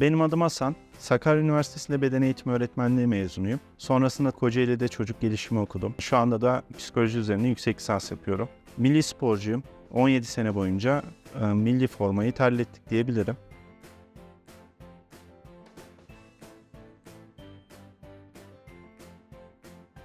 Benim adım Hasan. Sakarya Üniversitesi'nde beden eğitimi öğretmenliği mezunuyum. Sonrasında Kocaeli'de çocuk gelişimi okudum. Şu anda da psikoloji üzerine yüksek lisans yapıyorum. Milli sporcuyum. 17 sene boyunca e, milli formayı terlettik diyebilirim.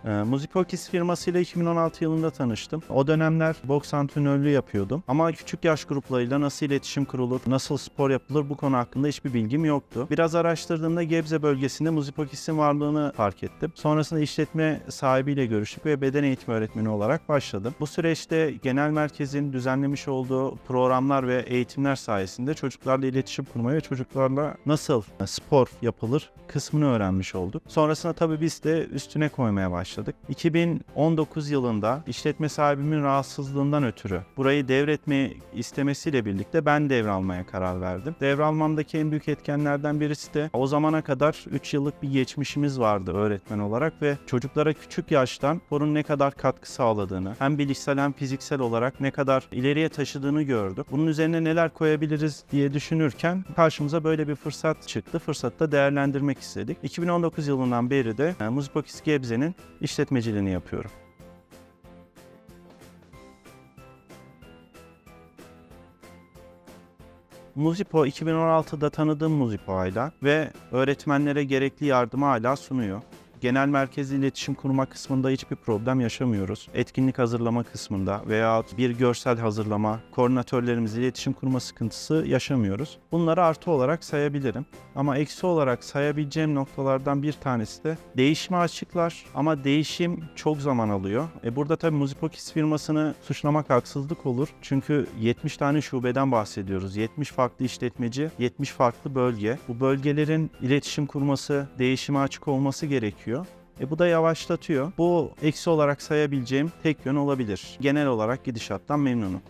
E, Muzipokis firmasıyla 2016 yılında tanıştım. O dönemler boks antrenörlüğü yapıyordum. Ama küçük yaş gruplarıyla nasıl iletişim kurulur, nasıl spor yapılır bu konu hakkında hiçbir bilgim yoktu. Biraz araştırdığımda Gebze bölgesinde Muzipokis'in varlığını fark ettim. Sonrasında işletme sahibiyle görüştük ve beden eğitimi öğretmeni olarak başladım. Bu süreçte genel merkezin düzenlemiş olduğu programlar ve eğitimler sayesinde çocuklarla iletişim kurmayı ve çocuklarla nasıl spor yapılır kısmını öğrenmiş olduk. Sonrasında tabii biz de üstüne koymaya başladık. 2019 yılında işletme sahibimin rahatsızlığından ötürü burayı devretme istemesiyle birlikte ben devralmaya karar verdim. Devralmamdaki en büyük etkenlerden birisi de o zamana kadar 3 yıllık bir geçmişimiz vardı öğretmen olarak ve çocuklara küçük yaştan sporun ne kadar katkı sağladığını hem bilişsel hem fiziksel olarak ne kadar ileriye taşıdığını gördük. Bunun üzerine neler koyabiliriz diye düşünürken karşımıza böyle bir fırsat çıktı. Fırsatı da değerlendirmek istedik. 2019 yılından beri de e, Muzipokis Gebze'nin işletmeciliğini yapıyorum. Muzipo 2016'da tanıdığım Muzipo'yla ve öğretmenlere gerekli yardımı hala sunuyor. Genel merkezli iletişim kurma kısmında hiçbir problem yaşamıyoruz. Etkinlik hazırlama kısmında veya bir görsel hazırlama, koordinatörlerimizle iletişim kurma sıkıntısı yaşamıyoruz. Bunları artı olarak sayabilirim. Ama eksi olarak sayabileceğim noktalardan bir tanesi de değişime açıklar ama değişim çok zaman alıyor. E burada tabii Muzipokis firmasını suçlamak haksızlık olur. Çünkü 70 tane şubeden bahsediyoruz. 70 farklı işletmeci, 70 farklı bölge. Bu bölgelerin iletişim kurması, değişime açık olması gerekiyor. E bu da yavaşlatıyor. Bu eksi olarak sayabileceğim tek yön olabilir. Genel olarak gidişattan memnunum.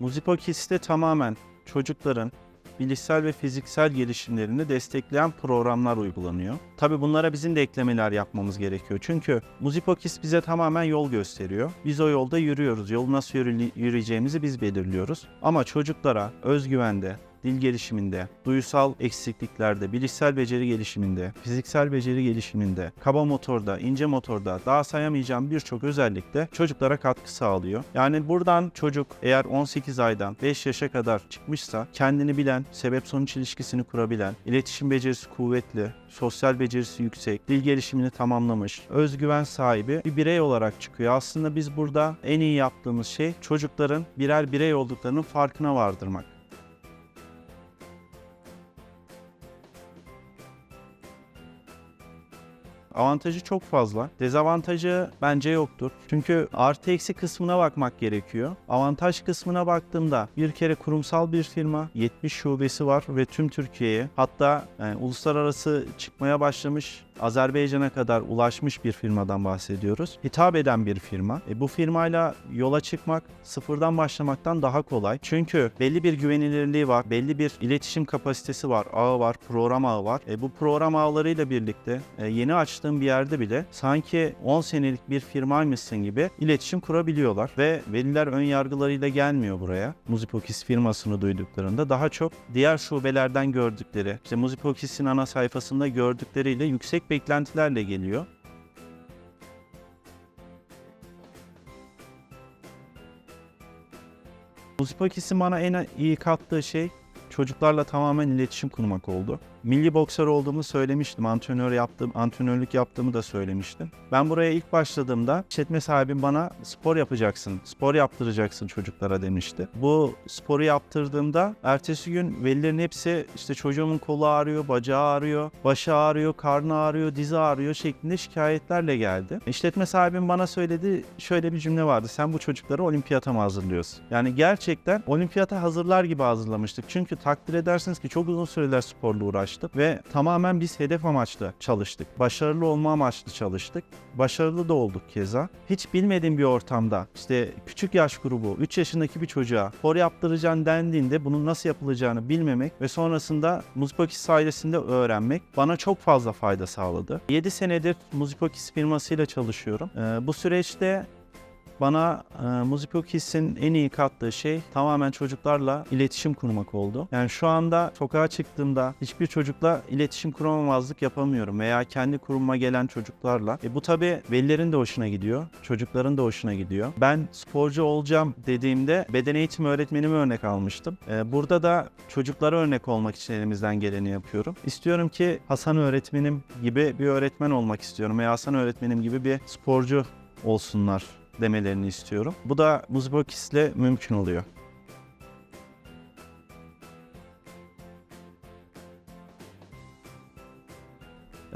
Muzipokis'te tamamen çocukların bilişsel ve fiziksel gelişimlerini destekleyen programlar uygulanıyor. Tabi bunlara bizim de eklemeler yapmamız gerekiyor. Çünkü Muzipokis bize tamamen yol gösteriyor. Biz o yolda yürüyoruz. Yolu nasıl yürü- yürüyeceğimizi biz belirliyoruz. Ama çocuklara özgüvende, dil gelişiminde, duysal eksikliklerde, bilişsel beceri gelişiminde, fiziksel beceri gelişiminde, kaba motorda, ince motorda daha sayamayacağım birçok özellikle çocuklara katkı sağlıyor. Yani buradan çocuk eğer 18 aydan 5 yaşa kadar çıkmışsa kendini bilen, sebep sonuç ilişkisini kurabilen, iletişim becerisi kuvvetli, sosyal becerisi yüksek, dil gelişimini tamamlamış, özgüven sahibi bir birey olarak çıkıyor. Aslında biz burada en iyi yaptığımız şey çocukların birer birey olduklarının farkına vardırmak. Avantajı çok fazla. Dezavantajı bence yoktur. Çünkü artı eksi kısmına bakmak gerekiyor. Avantaj kısmına baktığımda bir kere kurumsal bir firma, 70 şubesi var ve tüm Türkiye'ye hatta yani uluslararası çıkmaya başlamış Azerbaycan'a kadar ulaşmış bir firmadan bahsediyoruz. Hitap eden bir firma. E, bu firmayla yola çıkmak sıfırdan başlamaktan daha kolay. Çünkü belli bir güvenilirliği var, belli bir iletişim kapasitesi var, ağı var, program ağı var. E, bu program ağlarıyla birlikte e, yeni açtığım bir yerde bile sanki 10 senelik bir firmaymışsın gibi iletişim kurabiliyorlar ve veliler ön yargılarıyla gelmiyor buraya. Muzipokis firmasını duyduklarında daha çok diğer şubelerden gördükleri, işte Muzipokis'in ana sayfasında gördükleriyle yüksek beklentilerle geliyor. Muzipokis'in bana en iyi kattığı şey çocuklarla tamamen iletişim kurmak oldu. Milli boksör olduğumu söylemiştim. Antrenör yaptım, antrenörlük yaptığımı da söylemiştim. Ben buraya ilk başladığımda işletme sahibim bana spor yapacaksın, spor yaptıracaksın çocuklara demişti. Bu sporu yaptırdığımda ertesi gün velilerin hepsi işte çocuğumun kolu ağrıyor, bacağı ağrıyor, başı ağrıyor, karnı ağrıyor, dizi ağrıyor şeklinde şikayetlerle geldi. İşletme sahibim bana söyledi, şöyle bir cümle vardı. Sen bu çocukları olimpiyata mı hazırlıyorsun? Yani gerçekten olimpiyata hazırlar gibi hazırlamıştık. Çünkü takdir edersiniz ki çok uzun süreler sporla uğraştık ve tamamen biz hedef amaçlı çalıştık. Başarılı olma amaçlı çalıştık. Başarılı da olduk keza. Hiç bilmediğim bir ortamda işte küçük yaş grubu 3 yaşındaki bir çocuğa spor yaptıracaksın dendiğinde bunun nasıl yapılacağını bilmemek ve sonrasında Muzipokis sayesinde öğrenmek bana çok fazla fayda sağladı. 7 senedir Muzipokis firmasıyla çalışıyorum. Ee, bu süreçte Bana e, Muzipokis'in en iyi kattığı şey tamamen çocuklarla iletişim kurmak oldu. Yani şu anda sokağa çıktığımda hiçbir çocukla iletişim kuramamazlık yapamıyorum veya kendi kuruma gelen çocuklarla. E, bu tabii velilerin de hoşuna gidiyor, çocukların da hoşuna gidiyor. Ben sporcu olacağım dediğimde beden eğitimi öğretmenimi örnek almıştım. E, burada da çocuklara örnek olmak için elimizden geleni yapıyorum. İstiyorum ki Hasan öğretmenim gibi bir öğretmen olmak istiyorum veya Hasan öğretmenim gibi bir sporcu olsunlar demelerini istiyorum. Bu da Muzipokis'le mümkün oluyor.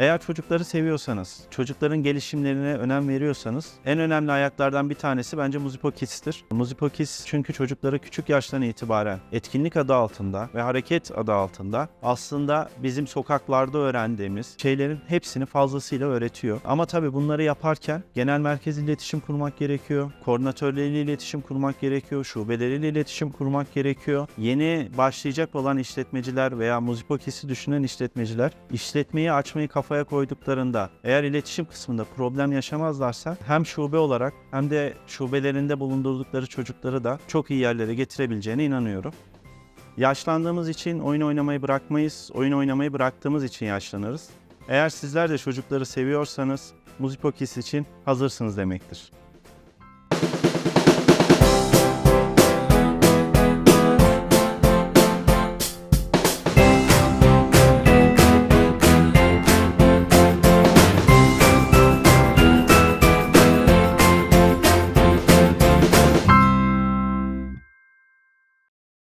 Eğer çocukları seviyorsanız, çocukların gelişimlerine önem veriyorsanız en önemli ayaklardan bir tanesi bence Muzipokis'tir. Muzipokis çünkü çocukları küçük yaştan itibaren etkinlik adı altında ve hareket adı altında aslında bizim sokaklarda öğrendiğimiz şeylerin hepsini fazlasıyla öğretiyor. Ama tabii bunları yaparken genel merkez iletişim kurmak gerekiyor. Koordinatörleriyle iletişim kurmak gerekiyor. Şubeleriyle iletişim kurmak gerekiyor. Yeni başlayacak olan işletmeciler veya Muzipokis'i düşünen işletmeciler işletmeyi açmayı kafaya koyduklarında eğer iletişim kısmında problem yaşamazlarsa hem şube olarak hem de şubelerinde bulundurdukları çocukları da çok iyi yerlere getirebileceğine inanıyorum. Yaşlandığımız için oyun oynamayı bırakmayız, oyun oynamayı bıraktığımız için yaşlanırız. Eğer sizler de çocukları seviyorsanız Muzipokis için hazırsınız demektir.